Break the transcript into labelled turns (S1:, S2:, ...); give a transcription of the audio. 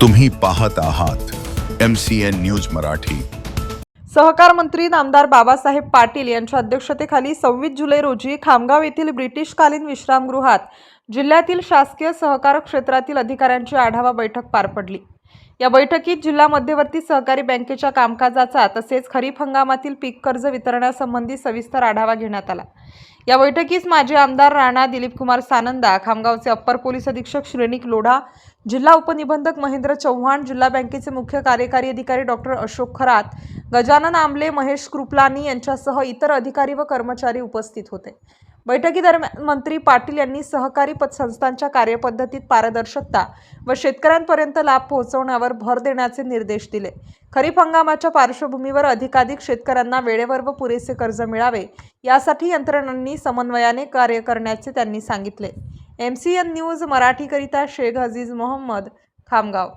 S1: तुम्ही पाहत आहात M C N news Marathi.
S2: सहकार मंत्री नामदार बाबासाहेब पाटील यांच्या अध्यक्षतेखाली सव्वीस जुलै रोजी खामगाव येथील ब्रिटिशकालीन विश्रामगृहात जिल्ह्यातील शासकीय सहकार क्षेत्रातील अधिकाऱ्यांची आढावा बैठक पार पडली. या बैठकीत जिल्हा मध्यवर्ती सहकारी बँकेच्या कामकाजाचा तसेच खरीप हंगामातील पीक कर्ज वितरणासंबंधी सविस्तर आढावा घेण्यात आला. या बैठकीस माजी आमदार राणा दिलीपकुमार सानंदा खामगावचे अप्पर पोलीस अधीक्षक श्रेणिक लोढा जिल्हा उपनिबंधक महेंद्र चव्हाण जिल्हा बँकेचे मुख्य कार्यकारी अधिकारी डॉक्टर अशोक खरात गजानन आंबले महेश कृपलानी यांच्यासह इतर अधिकारी व कर्मचारी उपस्थित होते. बैठकीदरम्यान मंत्री पाटील यांनी सहकारी पतसंस्थांच्या कार्यपद्धतीत पारदर्शकता व शेतकऱ्यांपर्यंत लाभ पोहोचवण्यावर भर देण्याचे निर्देश दिले. खरीप हंगामाच्या पार्श्वभूमीवर अधिकाधिक शेतकऱ्यांना वेळेवर व पुरेसे कर्ज मिळावे यासाठी यंत्रणांनी समन्वयाने कार्य करण्याचे त्यांनी सांगितले. एम सी एन न्यूज मराठीकरिता शेख अजीज मोहम्मद खामगाव.